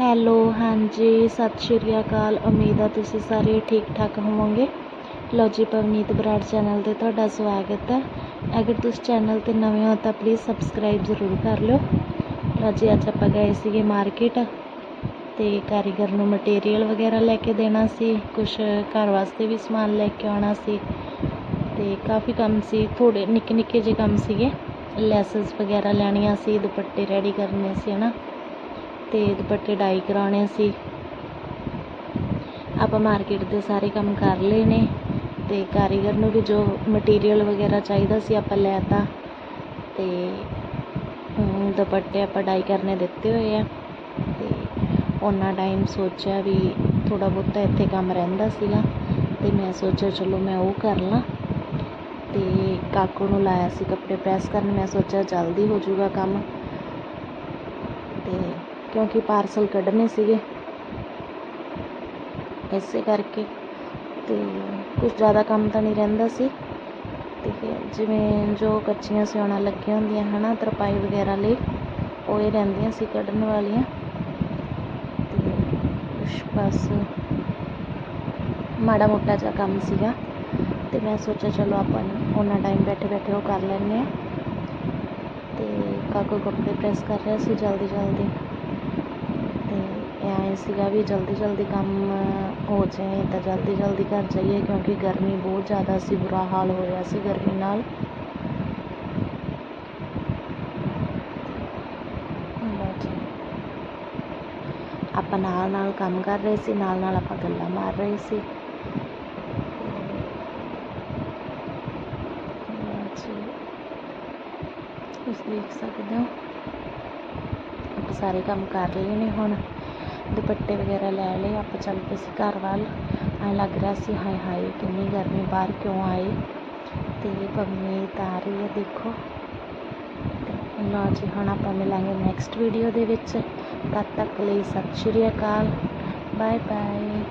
Hello, ਹਾਂਜੀ, ਸਤਿ ਸ਼੍ਰੀ ਅਕਾਲ। ਉਮੀਦ ਆ ਤੁਸੀਂ ਸਾਰੇ ਠੀਕ ਠਾਕ ਹੋਵੋਗੇ। ਲਓ ਜੀ, ਪਵਨੀਤ ਬਰਾੜ ਚੈਨਲ 'ਤੇ ਤੁਹਾਡਾ ਸਵਾਗਤ ਹੈ ਅਗਰ ਤੁਸੀਂ ਚੈਨਲ 'ਤੇ ਨਵੇਂ ਹੋ ਤਾਂ ਪਲੀਜ਼ ਸਬਸਕ੍ਰਾਈਬ ਜ਼ਰੂਰ ਕਰ ਲਿਓ। ਲਓ ਜੀ, ਅੱਜ ਆਪਾਂ ਗਏ ਸੀਗੇ ਮਾਰਕੀਟ ਤੇ ਕਾਰੀਗਰ ਨੂੰ ਮਟੀਰੀਅਲ ਵਗੈਰਾ ਲੈ ਕੇ ਦੇਣਾ ਸੀ। ਕੁਝ ਘਰ ਵਾਸਤੇ ਵੀ ਸਮਾਨ ਲੈ ਕੇ ਆਉਣਾ ਸੀ। ਤੇ ਕਾਫੀ ਕੰਮ ਸੀ ਥੋੜੇ ਨਿੱਕੇ ਨਿੱਕੇ ਜਿਹੇ ਕੰਮ ਸੀਗੇ। ਲੈਸਸ ਵਗੈਰਾ ਲੈਣੀਆਂ ਸੀ, ਦੁਪੱਟੇ ਰੈਡੀ ਕਰਨੇ ਸੀ, ਹਨਾ। ਤੇ ਦੁਪੱਟੇ ਡਾਈ ਕਰਾਉਣੇ ਸੀ। ਆਪਾਂ ਮਾਰਕੀਟ ਦੇ ਸਾਰੇ ਕੰਮ ਕਰ ਲਏ ਨੇ ਤੇ ਕਾਰੀਗਰ ਨੂੰ ਵੀ ਜੋ ਮਟੀਰੀਅਲ ਵਗੈਰਾ ਚਾਹੀਦਾ ਸੀ ਆਪਾਂ ਲੈ ਤਾ। ਤੇ ਅਮ, ਦੁਪੱਟੇ ਆਪਾਂ ਡਾਈ ਕਰਨੇ ਦਿੱਤੇ ਹੋਏ ਆ। ਤੇ ਉਹਨਾਂ ਟਾਈਮ ਸੋਚਿਆ ਵੀ ਥੋੜਾ ਬਹੁਤਾ ਇੱਥੇ ਕੰਮ ਰਹਿੰਦਾ ਸੀਗਾ ਤੇ ਮੈਂ ਸੋਚਿਆ ਚਲੋ ਮੈਂ ਉਹ ਕਰ ਲਾਂ। ਤੇ ਕਾਕੂ ਨੂੰ ਲਾਇਆ ਸੀ ਕੱਪੜੇ ਪ੍ਰੈਸ ਕਰਨ ਮੈਂ ਸੋਚਿਆ ਜਲਦੀ ਹੋ ਜਾਊਗਾ ਕੰਮ। ਤੇ ਕਿਉਂਕਿ ਪਾਰਸਲ ਕੱਢਣੇ ਸੀਗੇ। ਇਸੇ ਕਰਕੇ ਤੇ ਕੁਝ ਜ਼ਿਆਦਾ ਕੰਮ ਤਾਂ ਨਹੀਂ ਰਹਿੰਦਾ ਸੀ। ਤੇ ਜਿਵੇਂ ਜੋ ਕੱਚੀਆਂ ਸਿਉਣਾ ਲੱਗੀਆਂ ਹੁੰਦੀਆਂ ਹਨਾ, ਤਰਪਾਈ ਵਗੈਰਾ ਲਈ, ਉਹ ਇਹ ਰਹਿੰਦੀਆਂ ਸੀ ਕੱਢਣ ਵਾਲੀਆਂ। ਤੇ ਕੁਛ ਬਸ ਮਾੜਾ ਮੋਟਾ ਜਿਹਾ ਕੰਮ ਸੀਗਾ। ਤੇ ਮੈਂ ਸੋਚਿਆ ਚਲੋ ਆਪਾਂ ਉਹਨਾਂ ਟਾਈਮ ਬੈਠੇ ਬੈਠੇ ਉਹ ਕਰ ਲੈਂਦੇ ਆ ਤੇ ਕਾਕੂ ਕੱਪੜੇ ਪ੍ਰੈਸ ਕਰ ਰਿਹਾ ਸੀ ਜਲਦੀ ਜਲਦੀ। ਤੇ ਇਹ ਐਂ ਸੀਗਾ ਵੀ ਜਲਦੀ ਜਲਦੀ ਕੰਮ ਹੋ ਜਾਏ, ਤਾਂ ਜਲਦੀ ਜਲਦੀ ਘਰ ਜਾਈਏ ਕਿਉਂਕਿ ਗਰਮੀ ਬਹੁਤ ਜ਼ਿਆਦਾ ਸੀ, ਬੁਰਾ ਹਾਲ ਹੋ ਰਿਹਾ ਸੀ ਗਰਮੀ ਨਾਲ ਲਓ ਜੀ। ਆਪਾਂ ਨਾਲ ਨਾਲ ਕੰਮ ਕਰ ਰਹੇ ਸੀ, ਨਾਲ ਨਾਲ ਆਪਾਂ ਗੱਲਾਂ ਮਾਰ ਰਹੇ ਸੀ ਲਓ ਜੀ। ਤੁਸੀਂ ਦੇਖ ਸਕਦੇ ਹੋ ਆਪਾਂ ਸਾਰੇ ਕੰਮ ਕਰ ਲਏ ਨੇ ਹੁਣ ਦੁਪੱਟੇ ਵਗੈਰਾ ਲੈ ਲਏ, ਆਪਾਂ ਚੱਲ ਪਏ ਸੀ ਘਰ ਵੱਲ। ਐਂ ਲੱਗ ਰਿਹਾ ਸੀ, ਹਾਏ ਹਾਏ, ਕਿੰਨੀ ਗਰਮੀ, ਬਾਹਰ ਕਿਉਂ ਆਈ ਤੇ ਪਵਨੀਤ ਆ ਰਹੀ ਹੈ ਦੇਖੋ। ਤੇ ਜੀ, ਹੁਣ ਆਪਾਂ ਮਿਲਾਂਗੇ ਨੈਕਸਟ ਵੀਡੀਓ ਦੇ ਵਿੱਚ। ਤਦ ਤੱਕ ਲਈ ਸਤਿ ਸ਼੍ਰੀ ਅਕਾਲ। Bye bye